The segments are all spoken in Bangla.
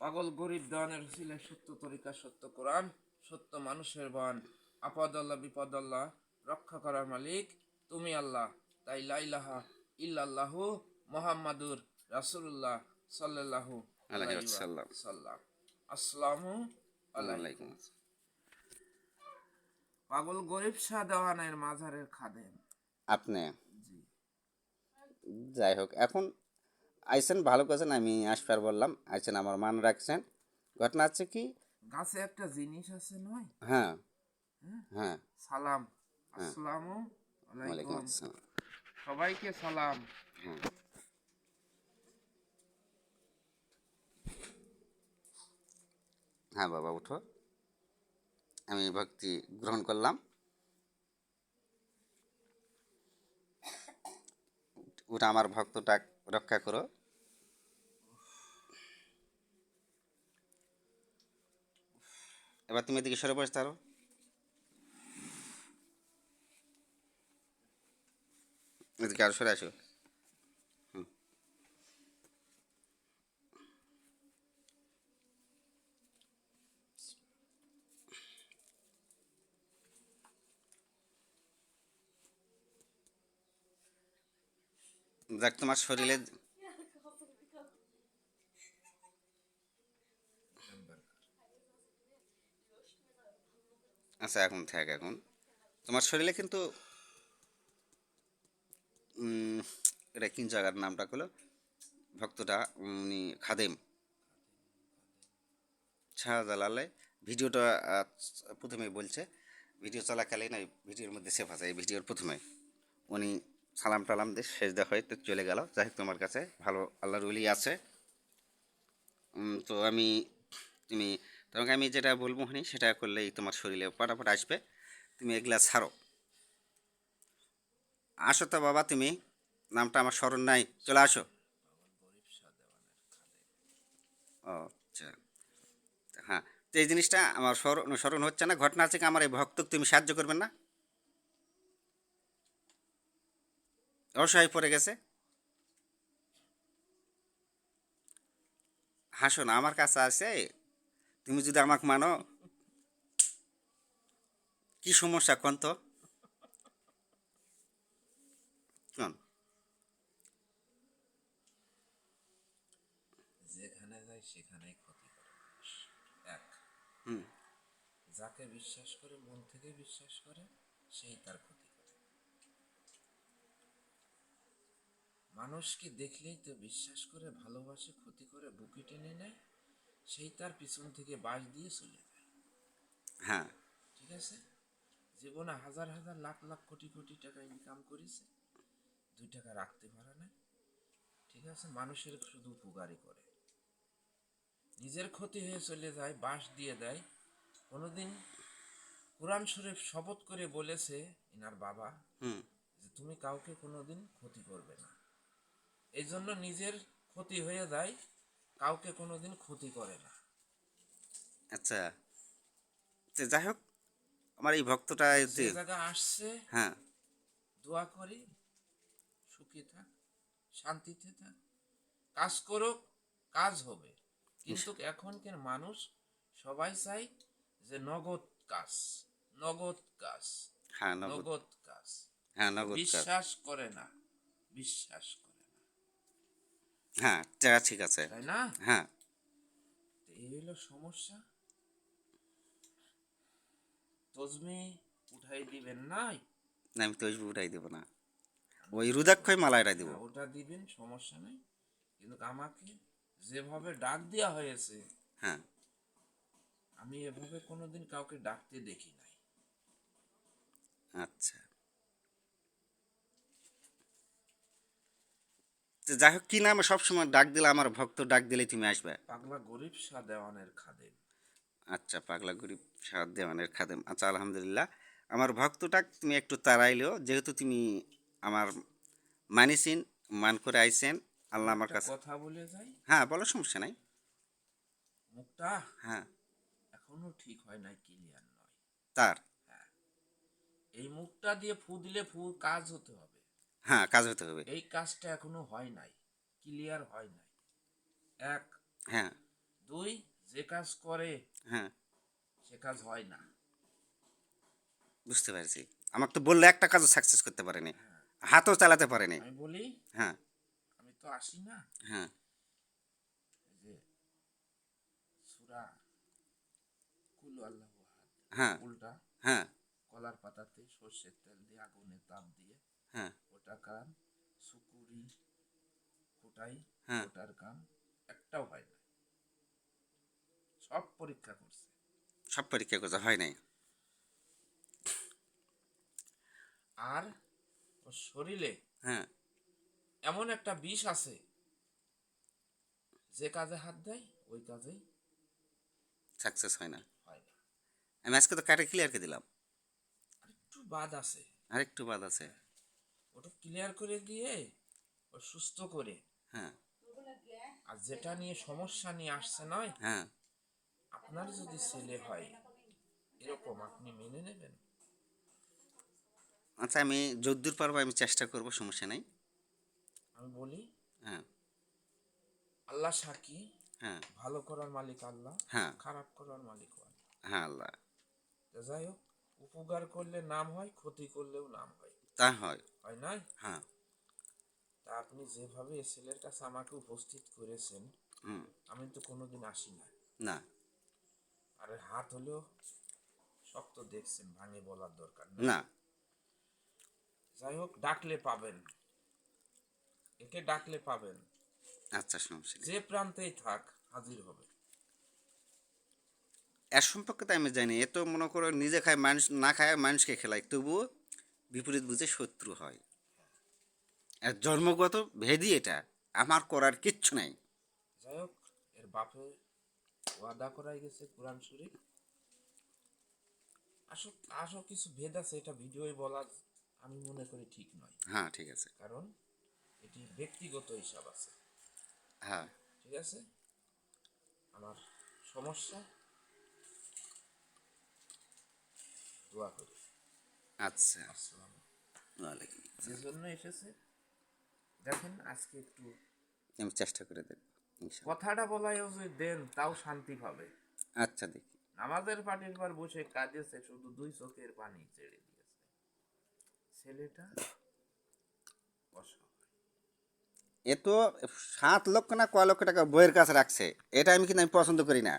পাগল গরিব দানের ছিল সত্য তরিকা সত্য কোরআন সত্য মানুষের বান। আপদ আল্লাহ বিপদ আল্লাহ রক্ষা করার মালিক তুমি আল্লাহ। তাই লাইলাহা ইল্লাল্লাহু মোহাম্মদুর রাসূলুল্লাহ সাল্লাল্লাহু আলাইহি ওয়াসাল্লাম। ওয়াসাল্লাম। আসসালামু আলাইকুম। পাগল গরিব শাহ দেওয়ানের মাজারের খাদেম। আপনি? জি। যাই হোক এখন আইসেন ভালো করেছেন আমি আসবার বললাম আইসেন আমার মান রাখছেন। ঘটনা আছে কি? গাছে একটা জিনিস আছে নয়? হ্যাঁ। হ্যাঁ? হ্যাঁ। সালাম। আসসালামু ওয়ালাইকুম আলাইকুম আসসালাম। সবাইকে সালাম। হ্যাঁ। হ্যাঁ বাবা উঠো। আমি ভক্তি গ্রহণ করলাম। ওটা আমার ভক্তটা রক্ষা করো। এবার তুমি এদিকে সরে বসতে পারো এদিকে আর সরে আসো। দেখ তোমার শরীরে আচ্ছা এখন থাক, এখন। তোমার শরীরে কিন্তু এটা কোন জায়গার নামটা হলো ভক্তটা, উনি খাদেম। শাহজালালে ভিডিওটা প্রথমে বলছে, ভিডিও চলাকালীন ওই ভিডিওর মধ্যে সেফ আছে, এই ভিডিওর প্রথমে। উনি সালাম টালাম দিয়ে শেষ দেখা হয়ে চলে গেল। যাই তোমার কাছে ভালো, আল্লাহর উলি আছে। তো আমি, তুমি তোমাকে আমি যেটা বলব হানি, সেটা করলেই তোমার শরীরে ফটাফট আসবে। তুমি এগুলা ছাড়ো। আসো তো বাবা, তুমি নামটা আমার স্মরণ নাই। চলে আসো। আচ্ছা। হ্যাঁ তো এই জিনিসটা আমার স্মরণ স্মরণ হচ্ছে না। ঘটনা আছে কি, আমার এই ভক্তকে তুমি সাহায্য করবেন না? অসহায় পড়ে গেছে। হাসো না আমার কাছে আছে তুমি যদি আমাকে মানো কি সমস্যা কোন তো? কোন? যেখানে যায় সেখানেই ক্ষতি করে এক হুম। যাকে বিশ্বাস করে মন থেকে বিশ্বাস করে সেই তার ক্ষতি করে। মানুষকে দেখলেই তো বিশ্বাস করে ভালোবাসে ক্ষতি করে বুকে টেনে নেয়। সেই তার পিছন থেকে বাস দিয়ে চলে যায়। হ্যাঁ। ঠিক আছে? জীবনে হাজার হাজার লাখ লাখ কোটি কোটি টাকা ইনকাম করেছে। দুই টাকা রাখতে পারে না। ঠিক আছে? মানুষের শুধু উপকারই করে। নিজের ক্ষতি হয়ে চলে যায় বাঁশ দিয়ে দেয়। কোনোদিন কোরআন শরীফ শপথ করে বলেছে ইনার বাবা হুম। যে তুমি কাউকে কোনোদিন ক্ষতি করবে না। এই জন্য নিজের ক্ষতি হয়ে যায় কাউকে কোনোদিন ক্ষতি করে না। আচ্ছা তো যাই হোক আমার এই ভক্তটা যে জায়গা আসছে হ্যাঁ। দোয়া করি সুখী থাক শান্তিতে থাক কাজ করো কাজ হবে। কিন্তু এখনকার মানুষ সবাই চাই যে নগদ কাজ নগদ কাজ হ্যাঁ নগদ কাজ। হ্যাঁ নগদ কাজ। বিশ্বাস করে না বিশ্বাস করে। হ্যাঁ জায়গা ঠিক আছে। তাই না? হ্যাঁ। এই হলো সমস্যা। তজমি উঠাই দিবেন নাই? না আমি তৈরি উঠাই দেবো না। ওই রুদাক্ষয় মালাইটা দেবো। হ্যাঁ, ওটা দিবেন সমস্যা নেই। কিন্তু আমাকে যেভাবে ডাক দেওয়া হয়েছে হ্যাঁ। আমি এভাবে কোনোদিন কাউকে ডাকতে দেখি নাই। আচ্ছা। যাই হোক কি নামে সবসময় ডাক দিলে আমার ভক্ত ডাক দিলে তুমি আসবে? পাগলা গরিব শাহ দেওয়ানের খাদেম। আচ্ছা পাগলা গরিব সাহায্য দেওয়ানের খাদেম। আচ্ছা আলহামদুলিল্লাহ। আমার ভক্তটা তুমি একটু তাড়াইলেও যেহেতু তুমি আমার মানিসিন মান করে আইসেন আল্লাহ আমার কাছে কথা বলে যাই। হ্যাঁ বলো সমস্যা নাই। মুখটা হ্যাঁ। এখনও ঠিক হয় নাই ক্লিয়ার নয়। তার? এই মুখটা দিয়ে ফু দিলে ফু কাজ হতে হবে। হ্যাঁ কাজ হতে হবে। এই কাজটা এখনও হয় নাই ক্লিয়ার হয় নাই। এক। হ্যাঁ। দুই যে কাজ করে হ্যাঁ। সে কাজ হয় না। বুঝতে পারছি। আমাকে তো বললে একটা কাজও সাকসেস করতে পারেনি। হাতও চালাতে পারেনি। আমি বলি হ্যাঁ। আমি তো আসি না। হ্যাঁ। যে সুরা কুলু আল্লাহ হ্যাঁ। উল্টা। হ্যাঁ। কলার পাতাতে সর্ষের তেল দিয়ে আগুনে তাপ দিয়ে। হ্যাঁ। ওটা কাম সুকুরি ফুটাই হ্যাঁ। ওটার কাম একটাও হয় না। সব পরীক্ষা করছে। সব পরীক্ষা করতে হয় নাই। আর ওর শরীরে হ্যাঁ। এমন একটা বিষ আছে যে কাজে হাত দেয় ওই কাজেই সাকসেস হয় না। আমি আজকে তো কাটে ক্লিয়ারকে দিলাম? আর একটু বাদ আছে। আর একটু বাদ আছে। ওটা ক্লিয়ার করে দিয়ে ও সুস্থ করে। হ্যাঁ। আর যেটা নিয়ে সমস্যা নিয়ে আসছে নয় হ্যাঁ। আপনার যদি ছেলে হয় এরকম আপনি মেনে নেবেন। আচ্ছা আমি যদ্দূর পারব আমি চেষ্টা করব সমস্যা নেই। আমি বলি হ্যাঁ। আল্লাহ সাক্ষী হ্যাঁ। ভালো করার মালিক আল্লাহ হ্যাঁ। খারাপ করার মালিক আল্লাহ। হ্যাঁ আল্লাহ। যাই হোক উপকার করলে নাম হয় ক্ষতি করলেও নাম হয়। তা হয়। হয় নাই? হ্যাঁ। তা আপনি যেভাবে ছেলের কাছে আমাকে উপস্থিত করেছেন আমি তো কোনোদিন আসি না না। আর হাত হলেও শক্ত দেখছেন ভাঙে বলার দরকার না। যাই হোক ডাকলে পাবেন। একে ডাকলে পাবেন। আচ্ছা সমস্যা যে প্রান্তেই থাক হাজির হবে। এর সম্পর্কে তো আমি জানি এ তো মনে করো নিজে খায় মানুষ না খায় মানুষকে খেলায়। তবুও বিপরীত বুঝে শত্রু হয়। আর জন্মগত ভেদি এটা। আমার করার কিচ্ছু নাই। যাই হোক এর বাপে ওয়াদা করাই গেছে কোরআন শরীফ। আসো আসো কিছু ভেদ আছে এটা ভিডিওয় বলা আমি মনে করি ঠিক নয়। হ্যাঁ ঠিক আছে। কারণ এটি ব্যক্তিগত হিসাব আছে। হ্যাঁ। ঠিক আছে? আমার সমস্যা। দোয়া করি। আচ্ছা। ওয়ালাইকুম যে জন্য এসেছে। দেখেন আজকে একটু আমি চেষ্টা করে দেখব কথাটা বলাইও যদি দেন তাও শান্তি পাবে। আচ্ছা দেখি। আমাদের পাটির পর বসে কাঁদেছে শুধু দুই চোখের পানি ছেড়ে দিয়েছে। ছেলেটা এ তো সাত লক্ষ না কয় লক্ষ টাকা বইয়ের কাছে রাখছে এটা আমি কিন্তু আমি পছন্দ করি না।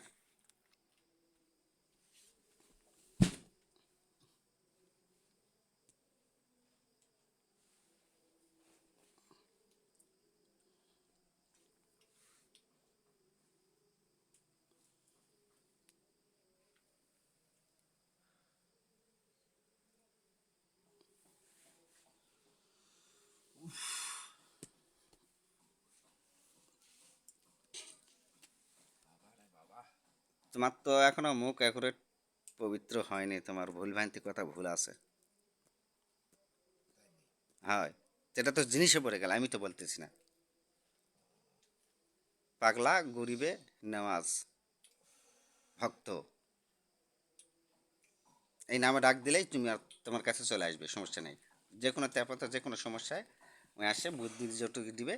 তোমার তো এখনও মুখ একুরেট পবিত্র হয়নি, তোমার ভুল ভ্রান্তি কথা ভুল আছে। হয় সেটা তো জিনিসে পড়ে গেল, আমি তো বলতেছি না। পাগলা, গরিবে, নামাজ, ভক্ত। এই নামে ডাক দিলেই তুমি আর তোমার কাছে চলে আসবে, সমস্যা নেই। যে কোনো তেপতা যে কোনো সমস্যায় আসে বুদ্ধি যতটুকু দিবে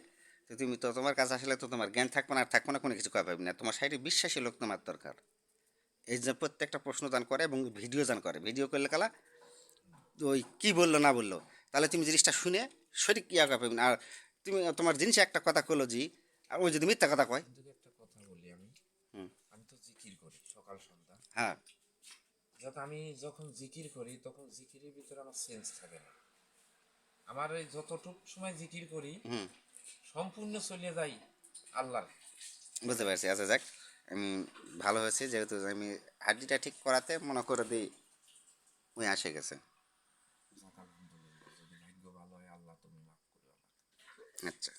তো তুমি তো তোমার কাছে আসলে তো তোমার জ্ঞান থাকবে না আর থাকবে না কোনো কিছু করা পাবে না। তোমার সাইডে বিশ্বাসী লোক তোমার দরকার। এই যে প্রত্যেকটা প্রশ্ন দান করে এবং ভিডিও দান করে। ভিডিও করলে কালা ওই কি বলল না বলল তাহলে তুমি জিনিসটা শুনে সঠিক ইয়া করা পাবে না। আর তুমি তোমার জিনিসে একটা কথা করল জি আর ওই যদি মিথ্যা কথা কয়? একটা কথা বলি আমি তো জিকির করি সকাল সন্ধ্যা। হ্যাঁ। যাতে আমি যখন জিকির করি তখন জিকিরের ভিতরে আমার সেন্স থাকে না। আমার এই যতটুক সময় জিকির করি হুম। সম্পূর্ণ চলে যাই আল্লাহ বুঝতে পারছি। আচ্ছা যাক আমি ভালো হয়েছে। যেহেতু আমি হাড্ডিটা ঠিক করাতে মনে করে দিই ওই আসে গেছে। আচ্ছা।